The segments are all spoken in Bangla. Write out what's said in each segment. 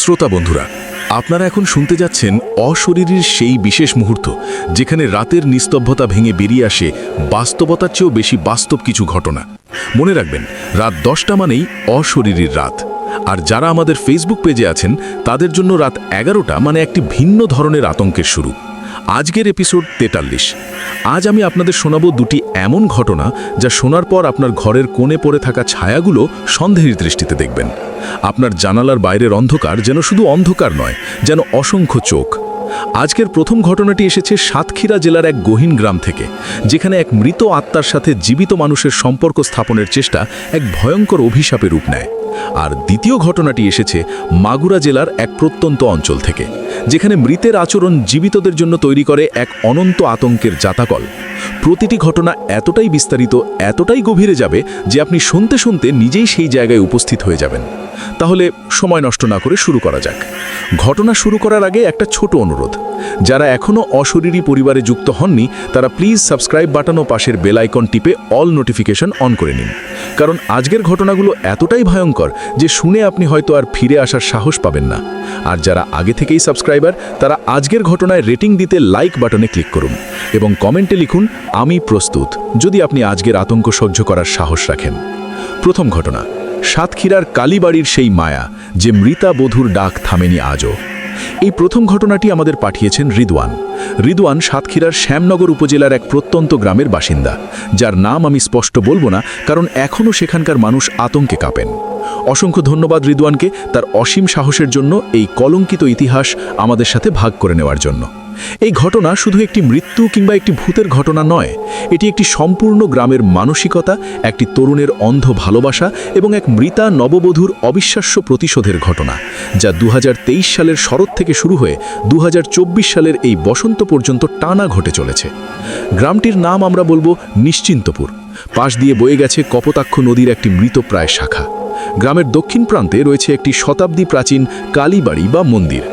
শ্রোতা বন্ধুরা, আপনারা এখন শুনতে যাচ্ছেন অশরীরীর সেই বিশেষ মুহূর্ত, যেখানে রাতের নিস্তব্ধতা ভেঙে বেরিয়ে আসে বাস্তবতার চেয়েও বেশি বাস্তব কিছু ঘটনা। মনে রাখবেন, রাত দশটা মানেই অশরীরীর রাত। আর যারা আমাদের ফেসবুক পেজে আছেন, তাদের জন্য রাত এগারোটা মানে একটি ভিন্ন ধরনের আতঙ্কের শুরু। আজকের এপিসোড তেতাল্লিশ। আজ আমি আপনাদের শোনাবো দুটি এমন ঘটনা যা শোনার পর আপনার ঘরের কোণে পড়ে থাকা ছায়াগুলো সন্দেহের দৃষ্টিতে দেখবেন। আপনার জানালার বাইরের অন্ধকার যেন শুধু অন্ধকার নয়, যেন অসংখ্য চোখ। আজকের প্রথম ঘটনাটি এসেছে সাতক্ষীরা জেলার এক গহীন গ্রাম থেকে, যেখানে এক মৃত আত্মার সাথে জীবিত মানুষের সম্পর্ক স্থাপনের চেষ্টা এক ভয়ঙ্কর অভিশাপে রূপ নেয়। আর দ্বিতীয় ঘটনাটি এসেছে মাগুরা জেলার এক প্রত্যন্ত অঞ্চল থেকে যেখানে মৃতের আচরণ জীবিতদের জন্য তৈরি করে এক অনন্ত আতঙ্কের জাতাকল। প্রতিটি ঘটনা এতটাই বিস্তারিত, এতটাই গভীরে যাবে যে আপনি শুনতে শুনতে নিজেই সেই জায়গায় উপস্থিত হয়ে যাবেন। তাহলে সময় নষ্ট না করে শুরু করা যাক। ঘটনা শুরু করার আগে একটা ছোট অনুরোধ। যারা এখনও অশরীরী পরিবারে যুক্ত হননি, তারা প্লিজ সাবস্ক্রাইব বাটন ও পাশের বেল আইকন টিপে অল নোটিফিকেশন অন করে নিন। কারণ আজকের ঘটনাগুলো এতটাই ভয়ঙ্কর যে শুনে আপনি হয়তো আর ফিরে আসার সাহস পাবেন না। আর যারা আগে থেকেই সাবস্ক্রাইবার তারা আজকের ঘটনায় রেটিং দিতে লাইক বাটনে ক্লিক করুন এবং কমেন্টে লিখুন, আমি প্রস্তুত। যদি আপনি আজকের আতঙ্ক সহ্য করার সাহস রাখেন। প্রথম ঘটনা, সাতক্ষীরার কালীবাড়ির সেই মায়া, যে মৃতা বধূর ডাক থামেনি আজও। এই প্রথম ঘটনাটি আমাদের পাঠিয়েছেন রিদওয়ান। রিদওয়ান সাতক্ষীরার শ্যামনগর উপজেলার এক প্রত্যন্ত গ্রামের বাসিন্দা, যার নাম আমি স্পষ্ট বলব না, কারণ এখনও সেখানকার মানুষ আতঙ্কে কাঁপেন। অসংখ্য ধন্যবাদ রিদওয়ানকে তার অসীম সাহসের জন্য এই কলঙ্কিত ইতিহাস আমাদের সাথে ভাগ করে নেওয়ার জন্য। এই ঘটনা শুধু একটি মৃত্যু কিংবা একটি ভূতের ঘটনা নয়, এটি একটি সম্পূর্ণ গ্রামের মানসিকতা, একটি তরুণের অন্ধ ভালোবাসা এবং এক মৃতা নববধূর অবিশ্বাস্য প্রতিশোধের ঘটনা, যা দু হাজার তেইশ সালের শরৎ থেকে শুরু হয়ে দু হাজার চব্বিশ সালের এই বসন্ত পর্যন্ত টানা ঘটে চলেছে। গ্রামটির নাম আমরা বলব নিশ্চিন্তপুর। পাশ দিয়ে বয়ে গেছে কপোতাক্ষ নদীর একটি মৃতপ্রায় শাখা। গ্রামের দক্ষিণ প্রান্তে রয়েছে একটি শতাব্দী প্রাচীন কালীবাড়ি বা মন্দির।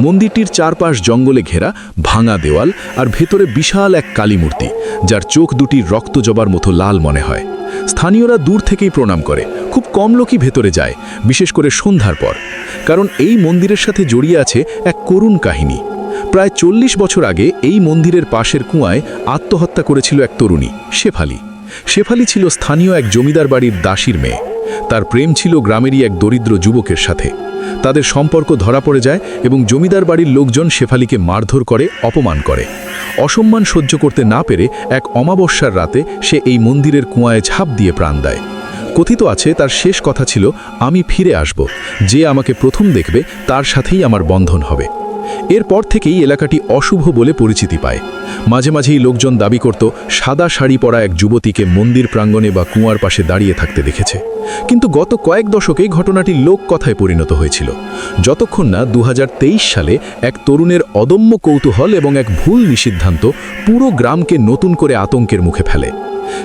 মন্দিরটির চারপাশ জঙ্গলে ঘেরা, ভাঙা দেওয়াল আর ভেতরে বিশাল এক কালী মূর্তি, যার চোখ দুটি রক্ত জবার মতো লাল মনে হয়। স্থানীয়রা দূর থেকেই প্রণাম করে, খুব কম লোকই ভেতরে যায়, বিশেষ করে সন্ধ্যার পর, কারণ এই মন্দিরের সাথে জড়িয়ে আছে এক করুণ কাহিনী। প্রায় চল্লিশ বছর আগে এই মন্দিরের পাশের কুয়ায় আত্মহত্যা করেছিল এক তরুণী, শেফালি। শেফালি ছিল স্থানীয় এক জমিদার বাড়ির দাসীর মেয়ে। তার প্রেম ছিল গ্রামেরই এক দরিদ্র যুবকের সাথে। তাদের সম্পর্ক ধরা পড়ে যায় এবং জমিদার বাড়ির লোকজন শেফালিকে মারধর করে, অপমান করে। অসম্মান সহ্য করতে না পেরে এক অমাবস্যার রাতে সে এই মন্দিরের কুয়ায় ঝাঁপ দিয়ে প্রাণ দেয়। কথিত আছে, তার শেষ কথা ছিল, আমি ফিরে আসব। যে আমাকে প্রথম দেখবে, তার সাথেই আমার বন্ধন হবে। এরপর থেকেই এলাকাটি অশুভ বলে পরিচিতি পায়। মাঝে মাঝেই লোকজন দাবি করত, সাদা শাড়ি পরা এক যুবতীকে মন্দির প্রাঙ্গণে বা কুয়ার পাশে দাঁড়িয়ে থাকতে দেখেছে। কিন্তু গত কয়েক দশকে ঘটনাটি লোককথায় পরিণত হয়েছিল। যতক্ষণ না দু হাজার তেইশ সালে এক তরুণের অদম্য কৌতূহল এবং এক ভুল নিষিদ্ধান্ত পুরো গ্রামকে নতুন করে আতঙ্কের মুখে ফেলে।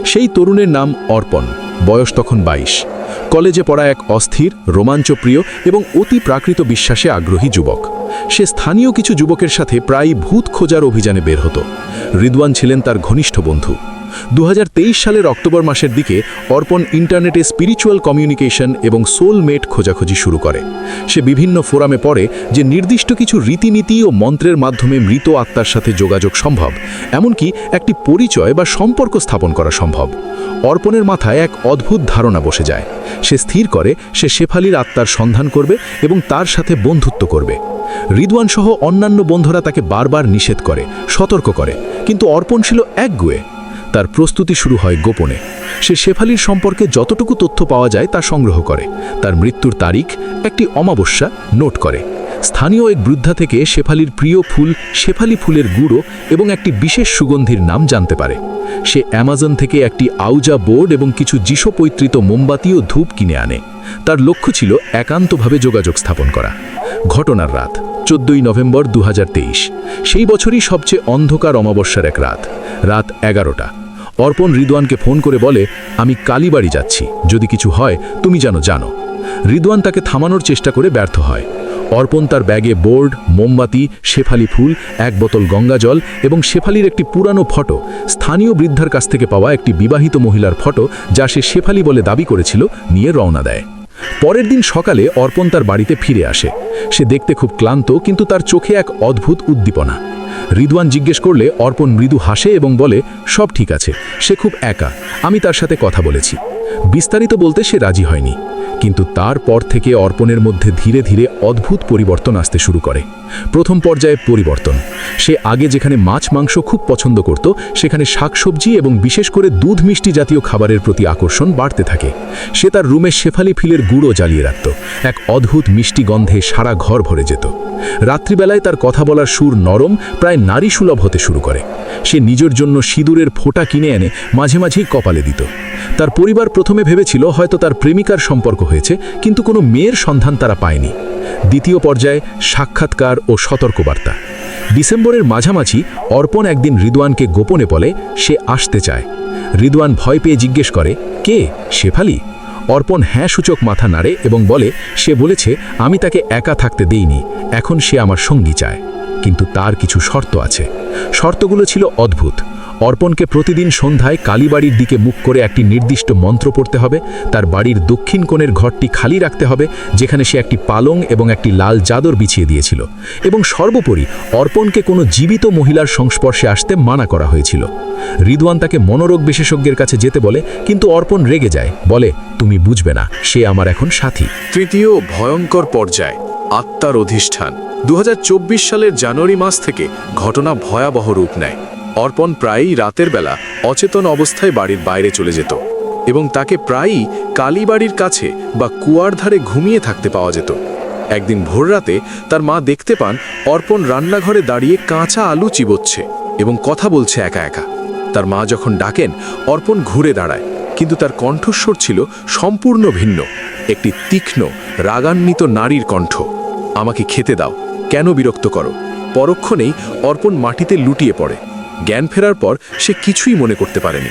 সেই তরুণের নাম অর্পণ, বয়স তখন বাইশ। কলেজে পড়া এক অস্থির, রোমাঞ্চপ্রিয় এবং অতি প্রাকৃত বিশ্বাসে আগ্রহী যুবক। সে স্থানীয় কিছু যুবকের সাথে প্রায় ভূত খোঁজার অভিযানে বের হতো। রিদওয়ান ছিলেন তার ঘনিষ্ঠ বন্ধু। দু সালের অক্টোবর মাসের দিকে অর্পণ ইন্টারনেটে স্পিরিচুয়াল কমিউনিকেশন এবং সোলমেট খোঁজাখুঁজি শুরু করে। সে বিভিন্ন ফোরামে পড়ে যে নির্দিষ্ট কিছু রীতিনীতি ও মন্ত্রের মাধ্যমে মৃত আত্মার সাথে যোগাযোগ সম্ভব, এমনকি একটি পরিচয় বা সম্পর্ক স্থাপন করা সম্ভব। অর্পণের মাথায় এক অদ্ভুত ধারণা বসে যায়। সে স্থির করে, সে শেফালির আত্মার সন্ধান করবে এবং তার সাথে বন্ধুত্ব করবে। রিদওয়ান সহ অন্যান্য বন্ধুরা তাকে বারবার নিষেধ করে, সতর্ক করে, কিন্তু অর্পণ ছিল একগুয়ে। তার প্রস্তুতি শুরু হয় গোপনে। সে শেফালির সম্পর্কে যতটুকু তথ্য পাওয়া যায় তা সংগ্রহ করে। তার মৃত্যুর তারিখ একটি অমাবস্যা নোট করে। স্থানীয় এক বৃদ্ধা থেকে শেফালির প্রিয় ফুল শেফালি ফুলের গুঁড়ো এবং একটি বিশেষ সুগন্ধির নাম জানতে পারে। সে অ্যামাজন থেকে একটি আউজা বোর্ড এবং কিছু যিশোপৈতৃত মোমবাতি ও ধূপ কিনে আনে। তার লক্ষ্য ছিল একান্তভাবে যোগাযোগ স্থাপন করা। ঘটনার রাত, চোদ্দই নভেম্বর দু হাজার তেইশ। সেই বছরই সবচেয়ে অন্ধকার অমাবস্যার এক রাত রাত এগারোটা। অর্পণ রিদওয়ানকে ফোন করে বলে, আমি কালীবাড়ি যাচ্ছি। যদি কিছু হয়, তুমি যেন জানো। রিদওয়ান তাকে থামানোর চেষ্টা করে ব্যর্থ হয়। অর্পণ তার ব্যাগে বোর্ড, মোমবাতি, শেফালি ফুল, এক বোতল গঙ্গা জল এবং শেফালির একটি পুরানো ফটো, স্থানীয় বৃদ্ধার কাছ থেকে পাওয়া একটি বিবাহিত মহিলার ফটো, যা সে শেফালি বলে দাবি করেছিল, নিয়ে রওনা দেয়। পরের দিন সকালে অর্পণ তার বাড়িতে ফিরে আসে। সে দেখতে খুব ক্লান্ত, কিন্তু তার চোখে এক অদ্ভুত উদ্দীপনা। রিদওয়ান জিজ্ঞেস করলে অর্পণ মৃদু হাসে এবং বলে, সব ঠিক আছে, সে খুব একা, আমি তার সাথে কথা বলেছি। বিস্তারিত বলতে সে রাজি হয়নি। কিন্তু তারপর থেকে অর্পণের মধ্যে ধীরে ধীরে অদ্ভুত পরিবর্তন আসতে শুরু করে। প্রথম পর্যায়ে পরিবর্তন। সে আগে যেখানে মাছ মাংস খুব পছন্দ করত, সেখানে শাকসবজি এবং বিশেষ করে দুধ মিষ্টি জাতীয় খাবারের প্রতি আকর্ষণ বাড়তে থাকে। সে তার রুমে শেফালি ফিলের গুঁড়ো জ্বালিয়ে রাখত। এক অদ্ভুত মিষ্টি গন্ধে সারা ঘর ভরে যেত। রাত্রিবেলায় তার কথা বলার সুর নরম, প্রায় নারী সুলভ হতে শুরু করে। সে নিজের জন্য সিঁদুরের ফোঁটা কিনে এনে মাঝে মাঝেই কপালে দিত। তার পরিবার প্রথমে ভেবেছিল হয়তো তার প্রেমিকার সম্পর্ক হয়েছে, কিন্তু কোনো মেয়ের সন্ধান তারা পায়নি। দ্বিতীয় পর্যায়ে সাক্ষাৎকার ও সতর্কবার্তা। ডিসেম্বরের মাঝামাঝি অর্পণ একদিন রিদওয়ানকে গোপনে বলে, সে আসতে চায়। রিদওয়ান ভয় পেয়ে জিজ্ঞেস করে, কে? শেফালি? অর্পণ হ্যাঁ সূচক মাথা নাড়ে এবং বলে, সে বলেছে, আমি তাকে একা থাকতে দেইনি, এখন সে আমার সঙ্গী চায়। কিন্তু তার কিছু শর্ত আছে। শর্তগুলো ছিল অদ্ভুত। অর্পণকে প্রতিদিন সন্ধ্যায় কালীবাড়ির দিকে মুখ করে একটি নির্দিষ্ট মন্ত্র পড়তে হবে। তার বাড়ির দক্ষিণ কোণের ঘরটি খালি রাখতে হবে, যেখানে সে একটি পালং এবং একটি লাল চাদর বিছিয়ে দিয়েছিল। এবং সর্বোপরি, অর্পণকে কোনো জীবিত মহিলার সংস্পর্শে আসতে মানা করা হয়েছিল। রিদওয়ান তাকে মনোরোগ বিশেষজ্ঞের কাছে যেতে বলে, কিন্তু অর্পণ রেগে যায়, বলে, তুমি বুঝবে না, সে আমার এখন সাথী। তৃতীয় ভয়ঙ্কর পর্যায়, আত্মার অধিষ্ঠান। দু হাজার চব্বিশ সালের জানুয়ারি মাস থেকে ঘটনা ভয়াবহ রূপ নেয়। অর্পণ প্রায়ই রাতের বেলা অচেতন অবস্থায় বাড়ির বাইরে চলে যেত এবং তাকে প্রায়ই কালীবাড়ির কাছে বা কুয়ার ধারে ঘুমিয়ে থাকতে পাওয়া যেত। একদিন ভোররাতে তার মা দেখতে পান অর্পণ রান্নাঘরে দাঁড়িয়ে কাঁচা আলু চিবোচ্ছে এবং কথা বলছে একা একা। তার মা যখন ডাকেন, অর্পণ ঘুরে দাঁড়ায়, কিন্তু তার কণ্ঠস্বর ছিল সম্পূর্ণ ভিন্ন, একটি তীক্ষ্ণ, রাগান্বিত নারীর কণ্ঠ। আমাকে খেতে দাও, কেন বিরক্ত করো? পরক্ষণেই অর্পণ মাটিতে লুটিয়ে পড়ে। জ্ঞান ফেরার পর সে কিছুই মনে করতে পারেনি।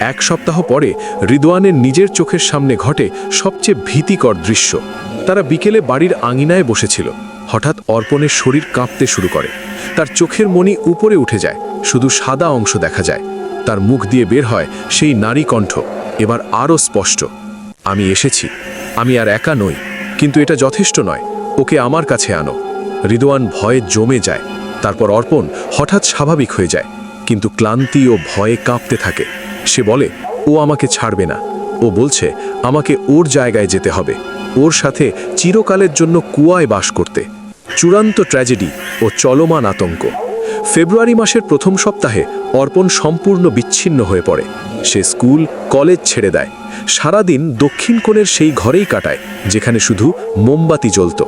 এক সপ্তাহ পরে রিদওয়ানের নিজের চোখের সামনে ঘটে সবচেয়ে ভীতিকর দৃশ্য। তারা বিকেলে বাড়ির আঙিনায় বসেছিল। হঠাৎ অর্পণের শরীর কাঁপতে শুরু করে। তার চোখের মনি উপরে উঠে যায়, শুধু সাদা অংশ দেখা যায়। তার মুখ দিয়ে বের হয় সেই নারী কণ্ঠ, এবার আরও স্পষ্ট। আমি এসেছি। আমি আর একা নই, কিন্তু এটা যথেষ্ট নয়। ওকে আমার কাছে আনো। রিদওয়ান ভয়ে জমে যায়। তারপর অর্পণ হঠাৎ স্বাভাবিক হয়ে যায়। কিন্তু ক্লান্তি ও ভয়ে কাঁপতে থাকে। সে বলে, ও আমাকে ছাড়বে না। ও বলছে, আমাকে ওর জায়গায় যেতে হবে। ওর সাথে চিরকালের জন্য কুয়ায় বাস করতে। চূড়ান্ত ট্র্যাজেডি ও চলমান আতঙ্ক। ফেব্রুয়ারি মাসের প্রথম সপ্তাহে অর্পণ সম্পূর্ণ বিচ্ছিন্ন হয়ে পড়ে। সে স্কুল, কলেজ ছেড়ে দেয়। সারাদিন দক্ষিণ কোণের সেই ঘরেই কাটায়, যেখানে শুধু মোমবাতি জ্বলত।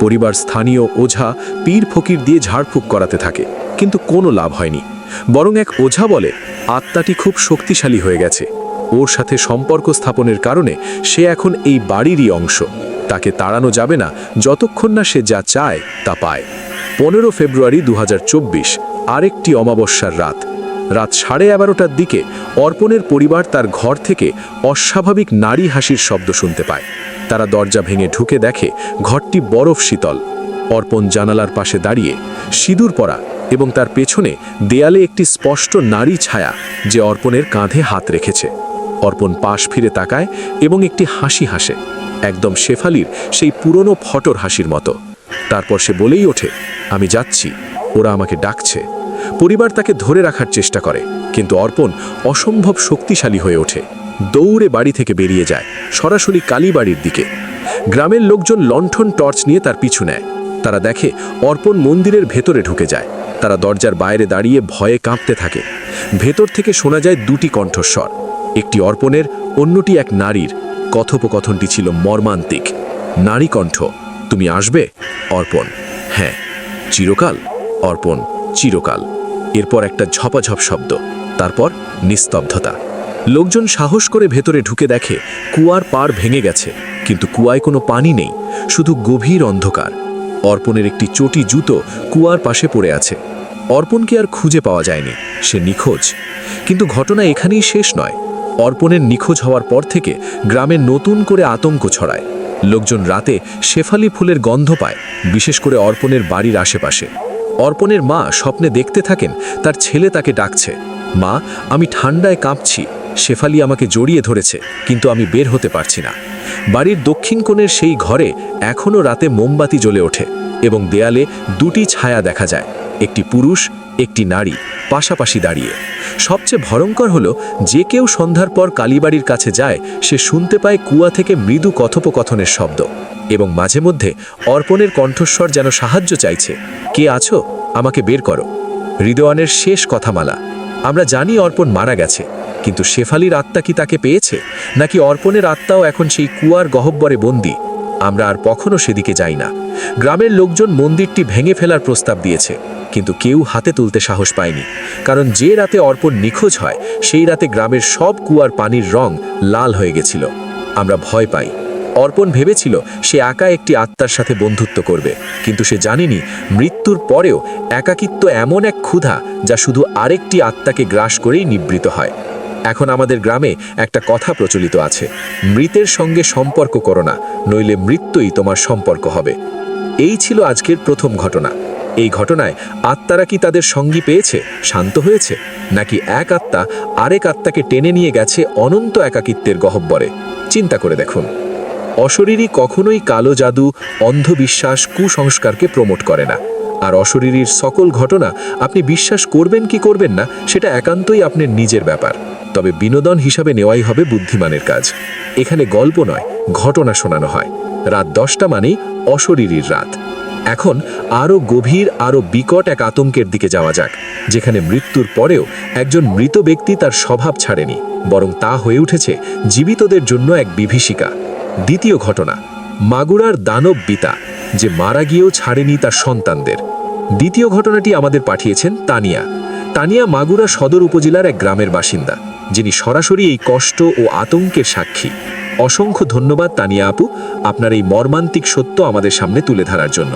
পরিবার স্থানীয় ওঝা, পীর ফকির দিয়ে ঝাড়ফুঁক করাতে থাকে। কিন্তু কোনো লাভ হয়নি। বরং এক ওঝা বলে, আত্মাটি খুব শক্তিশালী হয়ে গেছে। ওর সাথে সম্পর্ক স্থাপনের কারণে সে এখন এই বাড়িরই অংশ। তাকে তাড়ানো যাবে না, যতক্ষণ না সে যা চায় তা পায়। পনেরো ফেব্রুয়ারি দু হাজার চব্বিশ, আরেকটি অমাবস্যার রাত। রাত সাড়ে এগারোটার দিকে অর্পণের পরিবার তার ঘর থেকে অস্বাভাবিক নারী হাসির শব্দ শুনতে পায়। তারা দরজা ভেঙে ঢুকে দেখে ঘরটি বরফ শীতল। অর্পণ জানালার পাশে দাঁড়িয়ে সিঁদুর পরা এবং তার পেছনে দেয়ালে একটি স্পষ্ট নারী ছায়া যে অর্পণের কাঁধে হাত রেখেছে। অর্পণ পাশ ফিরে তাকায় এবং একটি হাসি হাসে, একদম শেফালির সেই পুরনো ফটর হাসির মতো। তারপর সে বলেই ওঠে, আমি যাচ্ছি, ওরা আমাকে ডাকছে। পরিবার তাকে ধরে রাখার চেষ্টা করে, কিন্তু অর্পণ অসম্ভব শক্তিশালী হয়ে ওঠে। দৌড়ে বাড়ি থেকে বেরিয়ে যায়, সরাসরি কালীবাড়ির দিকে। গ্রামের লোকজন লণ্ঠন টর্চ নিয়ে তার পিছু নেয়। তারা দেখে অর্পণ মন্দিরের ভেতরে ঢুকে যায়। তারা দরজার বাইরে দাঁড়িয়ে ভয়ে কাঁপতে থাকে। ভেতর থেকে শোনা যায় দুটি কণ্ঠস্বর। একটি অর্পণের, অন্যটি এক নারীর। কথোপকথনটি ছিল মর্মান্তিক। নারী কণ্ঠ, তুমি আসবে? অর্পণ হ্যাঁ। চিরকাল? অর্পণ, চিরকাল। এরপর একটা ঝপাঝপ শব্দ। তারপর নিস্তব্ধতা। লোকজন সাহস করে ভেতরে ঢুকে দেখে কুয়ার পাড় ভেঙে গেছে। কিন্তু কুয়ায় কোনো পানি নেই। শুধু গভীর অন্ধকার। অর্পণের একটি চটি জুতো কুয়ার পাশে পড়ে আছে। অর্পণকে আর খুঁজে পাওয়া যায়নি। সে নিখোঁজ। কিন্তু ঘটনা এখানেই শেষ নয়। অর্পণের নিখোঁজ হওয়ার পর থেকে গ্রামে নতুন করে আতঙ্ক ছড়ায়। লোকজন রাতে শেফালি ফুলের গন্ধ পায়, বিশেষ করে অর্পণের বাড়ির আশেপাশে। অর্পণের মা স্বপ্নে দেখতে থাকেন, তার ছেলে তাকে ডাকছে। মা, আমি ঠান্ডায় কাঁপছি। শেফালি আমাকে জড়িয়ে ধরেছে, কিন্তু আমি বের হতে পারছি না। বাড়ির দক্ষিণ কোণের সেই ঘরে এখনও রাতে মোমবাতি জ্বলে ওঠে এবং দেয়ালে দুটি ছায়া দেখা যায়, একটি পুরুষ, একটি নারী, পাশাপাশি দাঁড়িয়ে। সবচেয়ে ভয়ঙ্কর হলো, যে কেউ সন্ধ্যার পর কালীবাড়ির কাছে যায়, সে শুনতে পায় কুয়া থেকে মৃদু কথোপকথনের শব্দ এবং মাঝে মধ্যে অর্পণের কণ্ঠস্বর যেন সাহায্য চাইছে, কে আছো? আমাকে বের করো। হৃদয়ানের শেষ কথামালা, আমরা জানি অর্পণ মারা গেছে। কিন্তু শেফালির আত্মা কি তাকে পেয়েছে? নাকি অর্পণের আত্মাও এখন সেই কুয়ার গহব্বরে বন্দী? আমরা আর কখনো সেদিকে যাই না। গ্রামের লোকজন মন্দিরটি ভেঙে ফেলার প্রস্তাব দিয়েছে, কিন্তু কেউ হাতে তুলতে সাহস পায়নি। কারণ যে রাতে অর্পণ নিখোঁজ হয়, সেই রাতে গ্রামের সব কুয়ার পানির রং লাল হয়ে গেছিল। আমরা ভয় পাই। অর্পণ ভেবেছিল সে একা একটি আত্মার সাথে বন্ধুত্ব করবে, কিন্তু সে জানেনি মৃত্যুর পরেও একাকিত্ব এমন এক ক্ষুধা যা শুধু আরেকটি আত্মাকে গ্রাস করেই নিবৃত হয়। এখন আমাদের গ্রামে একটা কথা প্রচলিত আছে। মৃতের সঙ্গে সম্পর্ক করো না, নইলে মৃত্যুই তোমার সম্পর্ক হবে। এই ছিল আজকের প্রথম ঘটনা। এই ঘটনায় আত্মারা কি তাদের সঙ্গী পেয়েছে, শান্ত হয়েছে? নাকি এক আত্মা আরেক আত্মাকে টেনে নিয়ে গেছে অনন্ত একাকিত্বের গহব্বরে? চিন্তা করে দেখুন। অশরীরী কখনোই কালো জাদু, অন্ধবিশ্বাস, কুসংস্কারকে প্রমোট করে না। আর অশরীরীর সকল ঘটনা আপনি বিশ্বাস করবেন কি করবেন না, সেটা একান্তই আপনার নিজের ব্যাপার। তবে বিনোদন হিসাবে নেওয়াই হবে বুদ্ধিমানের কাজ। এখানে গল্প নয়, ঘটনা শোনানো হয়। রাত দশটা মানেই অশরীরীর রাত। এখন আরও গভীর, আরও বিকট এক আতঙ্কের দিকে যাওয়া যাক, যেখানে মৃত্যুর পরেও একজন মৃত ব্যক্তি তার স্বভাব ছাড়েনি, বরং তা হয়ে উঠেছে জীবিতদের জন্য এক বিভীষিকা। দ্বিতীয় ঘটনা, মাগুরার দানব বিতা যে মারা গিয়েও ছাড়েনি তার সন্তানদের। দ্বিতীয় ঘটনাটি আমাদের পাঠিয়েছেন তানিয়া। তানিয়া মাগুরা সদর উপজেলার এক গ্রামের বাসিন্দা, যিনি সরাসরি এই কষ্ট ও আতঙ্কের সাক্ষী। অসংখ্য ধন্যবাদ তানিয়া আপু, আপনার এই মর্মান্তিক সত্য আমাদের সামনে তুলে ধরার জন্য।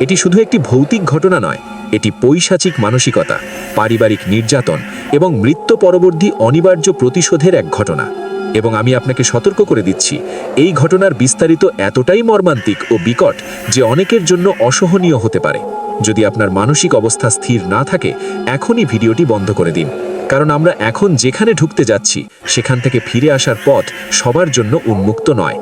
এটি শুধু একটি ভৌতিক ঘটনা নয়, এটি পৈশাচিক মানসিকতা, পারিবারিক নির্যাতন এবং মৃত্যু পরবর্তী অনিবার্য প্রতিশোধের এক ঘটনা। এবং আমি আপনাকে সতর্ক করে দিচ্ছি, এই ঘটনার বিস্তারিত এতটাই মর্মান্তিক ও বিকট যে অনেকের জন্য অসহনীয় হতে পারে। যদি আপনার মানসিক অবস্থা স্থির না থাকে, এখনই ভিডিওটি বন্ধ করে দিন। কারণ আমরা এখন যেখানে ঢুকতে যাচ্ছি, সেখান থেকে ফিরে আসার পথ সবার জন্য উন্মুক্ত নয়।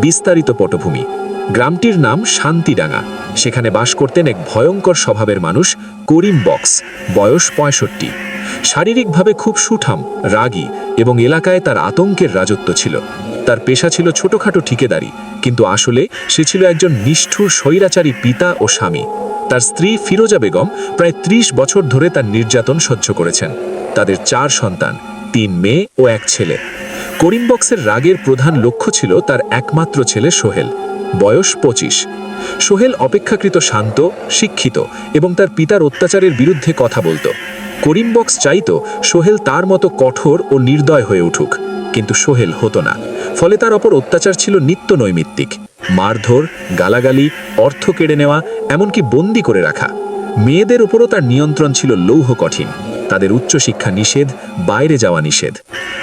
বিস্তারিত পটভূমি। গ্রামটির নাম শান্তিডাঙ্গা। সেখানে বাস করতেন এক ভয়ঙ্কর স্বভাবের মানুষ, করিম বক্স, বয়স পঁয়ষট্টি। শারীরিকভাবে খুব সুঠাম, রাগী এবং এলাকায় তার আতঙ্কের রাজত্ব ছিল। তার পেশা ছিল ছোটখাটো ঠিকেদারি, কিন্তু আসলে সে ছিল একজন নিষ্ঠুর স্বৈরাচারী পিতা ও স্বামী। তার স্ত্রী ফিরোজা বেগম প্রায় ত্রিশ বছর ধরে তার নির্যাতন সহ্য করেছেন। তাদের চার সন্তান, তিন মেয়ে ও এক ছেলে। করিম বক্সের রাগের প্রধান লক্ষ্য ছিল তার একমাত্র ছেলে সোহেল। বয়স পঁচিশ। সোহেল অপেক্ষাকৃত শান্ত, শিক্ষিত এবং তার পিতার অত্যাচারের বিরুদ্ধে কথা বলতো। করিম বক্স চাইতো সোহেল তার মতো কঠোর ও নির্দয় হয়ে উঠুক। কিন্তু সোহেল হতো না। ফলে তার অপর অত্যাচার ছিল নিত্য নৈমিত্তিক। মারধর, গালাগালি, অর্থ কেড়ে নেওয়া, এমনকি বন্দি করে রাখা। মেয়েদের উপরও তার নিয়ন্ত্রণ ছিল লৌহ কঠিন। তাদের উচ্চশিক্ষা নিষেধ, বাইরে যাওয়া নিষেধ।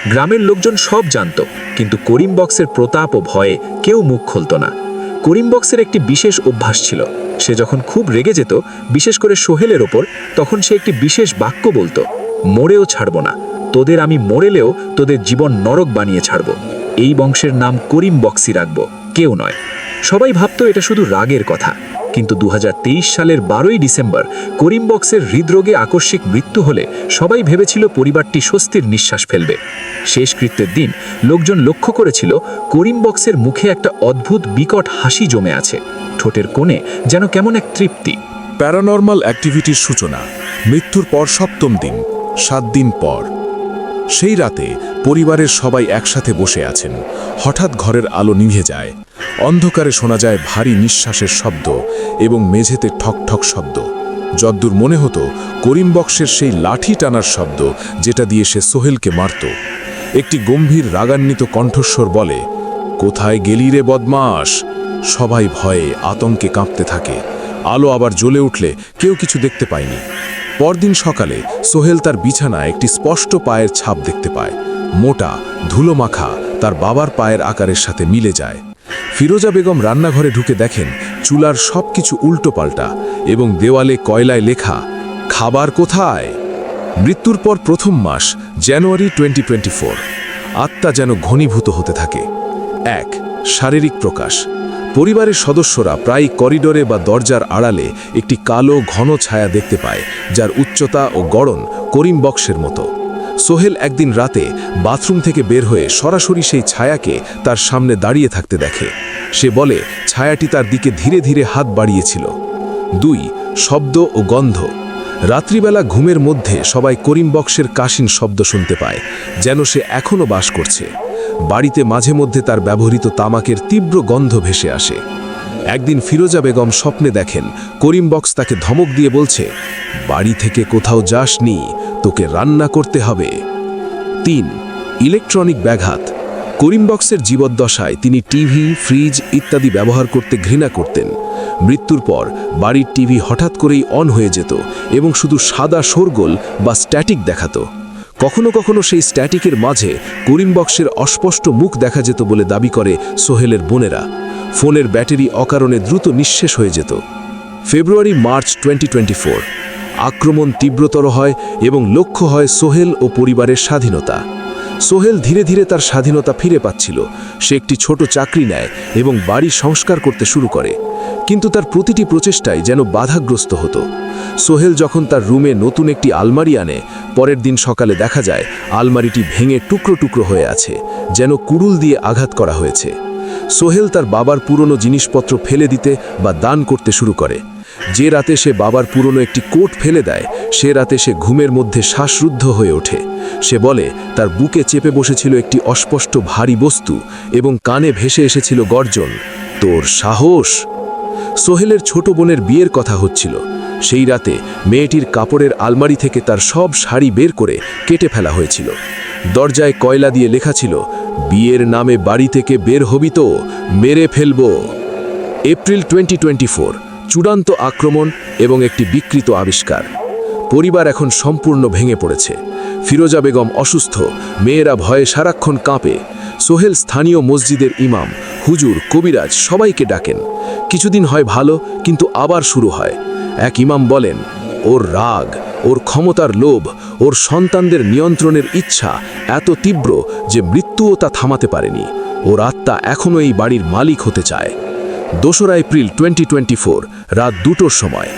গ্রামের লোকজন সব জানত, কিন্তু করিম বক্সের প্রতাপ ও ভয়ে কেউ মুখ খুলত না। করিম বক্সের একটি বিশেষ অভ্যাস ছিল। সে যখন খুব রেগে যেত, বিশেষ করে সোহেলের ওপর, তখন সে একটি বিশেষ বাক্য বলতো, মরেও ছাড়ব না। তোদের আমি মরেলেও তোদের জীবন নরক বানিয়ে ছাড়ব। এই বংশের নাম করিম বক্সই রাখব। কেউ নয়। সবাই ভাবতো এটা শুধু রাগের কথা। কিন্তু দু হাজার তেইশ সালের বারোই ডিসেম্বর করিম বক্সের হৃদরোগে আকস্মিক মৃত্যু হলে সবাই ভেবেছিল পরিবারটি স্বস্তির নিঃশ্বাস ফেলবে। শেষকৃত্যের দিন লোকজন লক্ষ্য করেছিল করিম বক্সের মুখে একটা অদ্ভুত বিকট হাসি জমে আছে। ঠোঁটের কোণে যেন কেমন এক তৃপ্তি। প্যারানর্মাল অ্যাক্টিভিটির সূচনা। মৃত্যুর পর সপ্তম দিন, সাত দিন পর। সেই রাতে পরিবারের সবাই একসাথে বসে আছেন। হঠাৎ ঘরের আলো নিভে যায়। অন্ধকারে শোনা যায় ভারী নিঃশ্বাসের শব্দ এবং মেঝেতে ঠক ঠক শব্দ। যদ্দূর মনে হতো, করিম বক্সের সেই লাঠি টানার শব্দ যেটা দিয়ে সে সোহেলকে মারত। একটি গম্ভীর রাগান্বিত কণ্ঠস্বর বলে, কোথায় গেলি রে বদমাস সবাই ভয়ে আতঙ্কে কাঁপতে থাকে। আলো আবার জ্বলে উঠলে কেউ কিছু দেখতে পায়নি। পরদিন সকালে সোহেল তার বিছানায় একটি স্পষ্ট পায়ের ছাপ দেখতে পায়। মোটা, ধুলো মাখা তার বাবার পায়ের আকারের সাথে মিলে যায়। ফিরোজা বেগম রান্নাঘরে ঢুকে দেখেন চুলার সব কিছু উল্টোপাল্টা এবং দেওয়ালে কয়লায় লেখা, খাবার কোথায়? মৃত্যুর পর প্রথম মাস, জানুয়ারি টোয়েন্টি আত্মা যেন ঘনীভূত হতে থাকে। এক, শারীরিক প্রকাশ। পরিবারের সদস্যরা প্রায় করিডোরে বা দরজার আড়ালে একটি কালো ঘন ছায়া দেখতে পায়, যার উচ্চতা ও গড়ন করিম বক্সের মতো। সোহেল একদিন রাতে বাথরুম থেকে বের হয়ে সরাসরি সেই ছায়াকে তার সামনে দাঁড়িয়ে থাকতে দেখে। সে বলে, ছায়াটি তার দিকে ধীরে ধীরে হাত বাড়িয়েছিল। দুই, শব্দ ও গন্ধ। রাত্রিবেলা ঘুমের মধ্যে সবাই করিম বক্সের কাশিন শব্দ শুনতে পায়, যেন সে এখনও বাস করছে। বাড়িতে মাঝে মধ্যে তার ব্যবহৃত তামাকের তীব্র গন্ধ ভেসে আসে। একদিন ফিরোজা বেগম স্বপ্নে দেখেন, করিম বক্স তাকে ধমক দিয়ে বলছে, বাড়ি থেকে কোথাও যাসনি, তোকে রান্না করতে হবে। তিন, ইলেকট্রনিক ব্যাঘাত। করিম বক্সের জীবদ্দশায় তিনি টিভি, ফ্রিজ ইত্যাদি ব্যবহার করতে ঘৃণা করতেন। মৃত্যুর পর বাড়ির টিভি হঠাৎ করেই অন হয়ে যেত এবং শুধু সাদা শোরগোল বা স্ট্যাটিক দেখাতো। কখনো কখনো সেই স্ট্যাটিকের মাঝে করিম বক্সের অস্পষ্ট মুখ দেখা যেত বলে দাবি করে সোহেলের বোনেরা। ফোনের ব্যাটারি অকারণে দ্রুত নিঃশেষ হয়ে যেত। ফেব্রুয়ারি, মার্চ টোয়েন্টি আক্রমণ তীব্রতর হয় এবং লক্ষ্য হয় সোহেল ও পরিবারের স্বাধীনতা। সোহেল ধীরে ধীরে তার স্বাধীনতা ফিরে পাচ্ছিল। সে একটি ছোট চাকরি নেয় এবং বাড়ি সংস্কার করতে শুরু করে। কিন্তু তার প্রতিটি প্রচেষ্টায় যেন বাধাগ্রস্ত হতো। সোহেল যখন তার রুমে নতুন একটি আলমারি আনে, পরের দিন সকালে দেখা যায় আলমারিটি ভেঙে টুকরো টুকরো হয়ে আছে, যেন কুড়ুল দিয়ে আঘাত করা হয়েছে। সোহেল তার বাবার পুরনো জিনিসপত্র ফেলে দিতে বা দান করতে শুরু করে। যে রাতে সে বাবার পুরনো একটি কোট ফেলে দেয়, সে রাতে সে ঘুমের মধ্যে শ্বাসরুদ্ধ হয়ে ওঠে। সে বলে, তার বুকে চেপে বসেছিল একটি অস্পষ্ট ভারী বস্তু এবং কানে ভেসে এসেছিল গর্জন। তোর সাহস সোহেলের ছোট বোনের বিয়ের কথা হচ্ছিল। সেই রাতে মেয়েটির কাপড়ের আলমারি থেকে তার সব শাড়ি বের করে কেটে ফেলা হয়েছিল। দরজায় কয়লা দিয়ে লেখা ছিল, বিয়ের নামে বাড়ি থেকে বের হবি তো, মেরে ফেলব। এপ্রিল টোয়েন্টি চূড়ান্ত আক্রমণ এবং একটি বিকৃত আবিষ্কার। পরিবার এখন সম্পূর্ণ ভেঙে পড়েছে। ফিরোজা বেগম অসুস্থ, মেয়েরা ভয়ে সারাক্ষণ কাঁপে। সোহেল স্থানীয় মসজিদের ইমাম, হুজুর, কবিরাজ সবাইকে ডাকেন। কিছুদিন হয় ভালো, কিন্তু আবার শুরু হয়। এক ইমাম বলেন, ওর রাগ, ওর ক্ষমতার লোভ, ওর সন্তানদের নিয়ন্ত্রণের ইচ্ছা এত তীব্র যে মৃত্যুও তা থামাতে পারেনি। ওর আত্মা এখনও এই বাড়ির মালিক হতে চায়। দোসরা এপ্রিল টোয়েন্টি টোয়েন্টি ফোর রাত দুটোর সময়।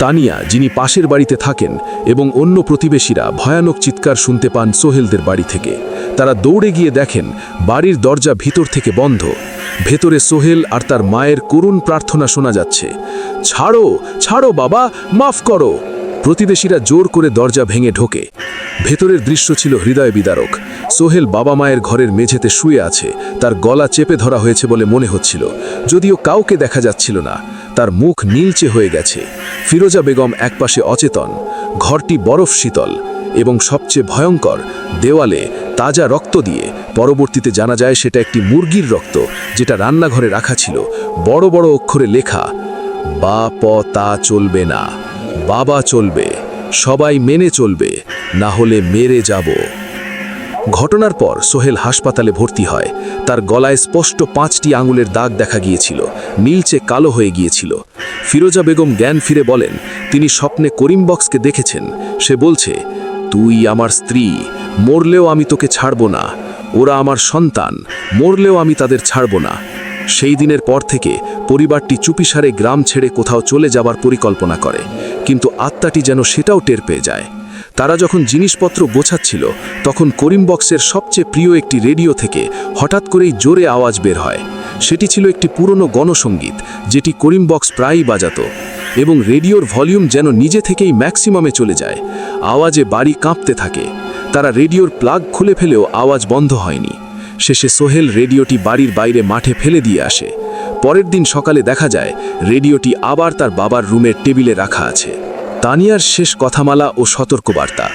তানিয়া, যিনি পাশের বাড়িতে থাকেন এবং অন্য প্রতিবেশীরা ভয়ানক চিৎকার শুনতে পান সোহেলদের বাড়ি থেকে, তারা দৌড়ে গিয়ে দেখেন বাড়ির দরজা ভিতর থেকে বন্ধ। ভেতরে সোহেল আর তার মায়ের করুণ প্রার্থনা শোনা যাচ্ছে। ছাড়ো ছাড়ো বাবা, মাফ করো। প্রতিবেশীরা জোর করে দরজা ভেঙে ঢোকে। ভেতরের দৃশ্য ছিল হৃদয় বিদারক। সোহেল বাবা মায়ের ঘরের মেঝেতে শুয়ে আছে। তার গলা চেপে ধরা হয়েছে বলে মনে হচ্ছিল। যদিও কাউকে দেখা যাচ্ছিল না। তার মুখ নীলচে হয়ে গেছে। ফিরোজা বেগম একপাশে অচেতন। ঘরটি বরফ শীতল এবং সবচেয়ে ভয়ঙ্কর, দেওয়ালে তাজা রক্ত দিয়ে। পরবর্তীতে জানা যায় সেটা একটি মুরগির রক্ত, যেটা রান্নাঘরে রাখা ছিল। বড় বড় অক্ষরে লেখা, বা প তা চলবে না, বাবা চলবে, সবাই মেনে চলবে, না হলে মেরে যাব। ঘটনার পর সোহেল হাসপাতালে ভর্তি হয়। তার গলায় স্পষ্ট পাঁচটি আঙুলের দাগ দেখা গিয়েছিল, নীলচে কালো হয়ে গিয়েছিল। ফিরোজা বেগম জ্ঞান ফিরে বলেন, তিনি স্বপ্নে করিম বক্সকে দেখেছেন। সে বলছে তুই আমার স্ত্রী, মরলেও আমি তোকে ছাড়ব না। ওরা আমার সন্তান, মরলেও আমি তাদের ছাড়ব না। সেই দিনের পর থেকে পরিবারটি চুপিসারে গ্রাম ছেড়ে কোথাও চলে যাবার পরিকল্পনা করে, কিন্তু আত্মাটি যেন সেটাও টের পেয়ে যায়। তারা যখন জিনিসপত্র গোছাচ্ছিল, তখন করিম বক্সের সবচেয়ে প্রিয় একটি রেডিও থেকে হঠাৎ করেই জোরে আওয়াজ বের হয়। সেটি ছিল একটি পুরনো গণসঙ্গীত যেটি করিম বক্স প্রায়ই বাজাতো। এবং রেডিওর ভলিউম যেন নিজে থেকেই ম্যাক্সিমামে চলে যায়। আওয়াজে বাড়ি কাঁপতে থাকে। তারা রেডিওর প্লাগ খুলে ফেলেও আওয়াজ বন্ধ হয়নি। শেষে সোহেল রেডিওটি বাড়ির বাইরে মাঠে ফেলে দিয়ে আসে। পরের দিন সকালে দেখা যায়, রেডিওটি আবার তার বাবার রুমের টেবিলে রাখা আছে। তানিয়ার শেষ কথামালা ও সতর্কবার্তা।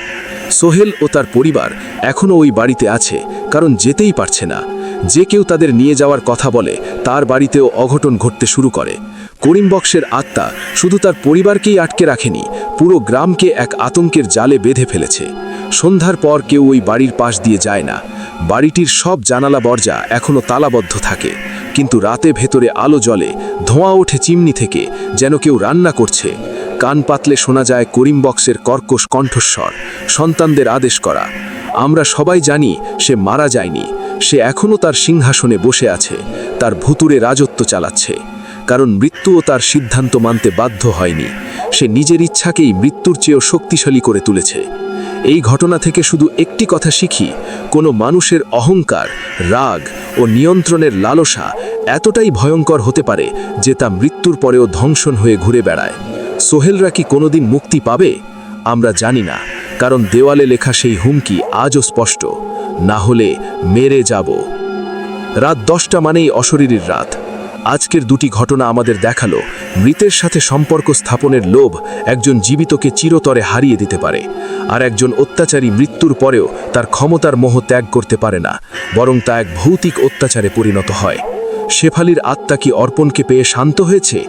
সোহেল ও তার পরিবার এখনও ওই বাড়িতে আছে, কারণ যেতেই পারছে না। যে কেউ তাদের নিয়ে যাওয়ার কথা বলে, তার বাড়িতেও অঘটন ঘটতে শুরু করে। করিম বক্সের আত্মা শুধু তার পরিবারকেই আটকে রাখেনি, পুরো গ্রামকে এক আতঙ্কের জালে বেঁধে ফেলেছে। সন্ধ্যার পর কেউ ওই বাড়ির পাশ দিয়ে যায় না। বাড়িটির সব জানালা বর্জা এখনও তালাবদ্ধ থাকে। কিন্তু রাতে ভেতরে আলো জ্বলে, ধোঁয়া ওঠে চিমনি থেকে, যেন কেউ রান্না করছে। কান পাতলে শোনা যায় করিম বক্সের কর্কশ কণ্ঠস্বর, সন্তানদের আদেশ করা। আমরা সবাই জানি সে মারা যায়নি, সে এখনও তার সিংহাসনে বসে আছে, তার ভুতুরে রাজত্ব চালাচ্ছে। কারণ মৃত্যুও তার সিদ্ধান্ত মানতে বাধ্য হয়নি। সে নিজের ইচ্ছাকেই মৃত্যুর চেয়েও শক্তিশালী করে তুলেছে। এই ঘটনা থেকে শুধু একটি কথা শিখি, কোনো মানুষের অহংকার, রাগ ও নিয়ন্ত্রণের লালসা এতটাই ভয়ঙ্কর হতে পারে যে তা মৃত্যুর পরেও ধ্বংসন হয়ে ঘুরে বেড়ায়। সোহেলরা কি কোনোদিন মুক্তি পাবে? আমরা জানি না, কারণ দেওয়ালে লেখা সেই হুমকি আজও স্পষ্ট। না হলে মেরে যাব। রাত দশটা মানেই অশরীরীর রাত। আজকের দুটি ঘটনা আমাদের দেখাল। মৃতের সাথে সম্পর্ক স্থাপনের লোভ একজন জীবিতকে চিরতরে হারিয়ে দিতে পারে আর একজন অত্যাচারী মৃত্যুর পরেও তার ক্ষমতার মোহ ত্যাগ করতে পারে না, বরং তা এক ভৌতিক অত্যাচারে পরিণত হয়। শেফালির আত্মা কি অর্পণকে পেয়ে শান্ত হয়েছে?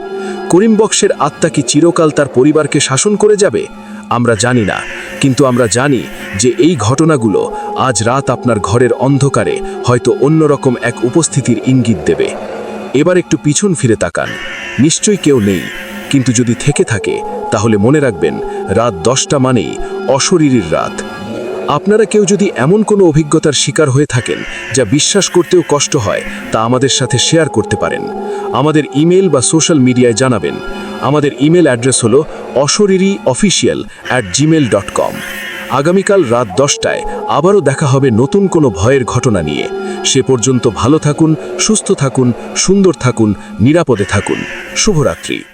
করিম বক্সের আত্মা কি চিরকাল তার পরিবারকে শাসন করে যাবে? আমরা জানি না, কিন্তু আমরা জানি যে এই ঘটনাগুলো আজ রাত আপনার ঘরের অন্ধকারে হয়তো অন্যরকম এক উপস্থিতির ইঙ্গিত দেবে। এবার একটু পিছন ফিরে তাকান। নিশ্চয়ই কেউ নেই। কিন্তু যদি থেকে থাকে, তাহলে মনে রাখবেন, রাত দশটা মানেই অশরীরীর রাত। আপনারা কেউ যদি এমন কোনো অভিজ্ঞতার শিকার হয়ে থাকেন, যা বিশ্বাস করতেও কষ্ট হয়, তা আমাদের সাথে শেয়ার করতে পারেন। আমাদের ইমেল বা সোশ্যাল মিডিয়ায় জানাবেন। আমাদের ইমেল অ্যাড্রেস হলো Ashariri official at Gmail dot com. আগামীকাল রাত দশটায় আবারও দেখা হবে নতুন কোনো ভয়ের ঘটনা নিয়ে। সে পর্যন্ত ভালো থাকুন, সুস্থ থাকুন, সুন্দর থাকুন, নিরাপদে থাকুন। শুভরাত্রি।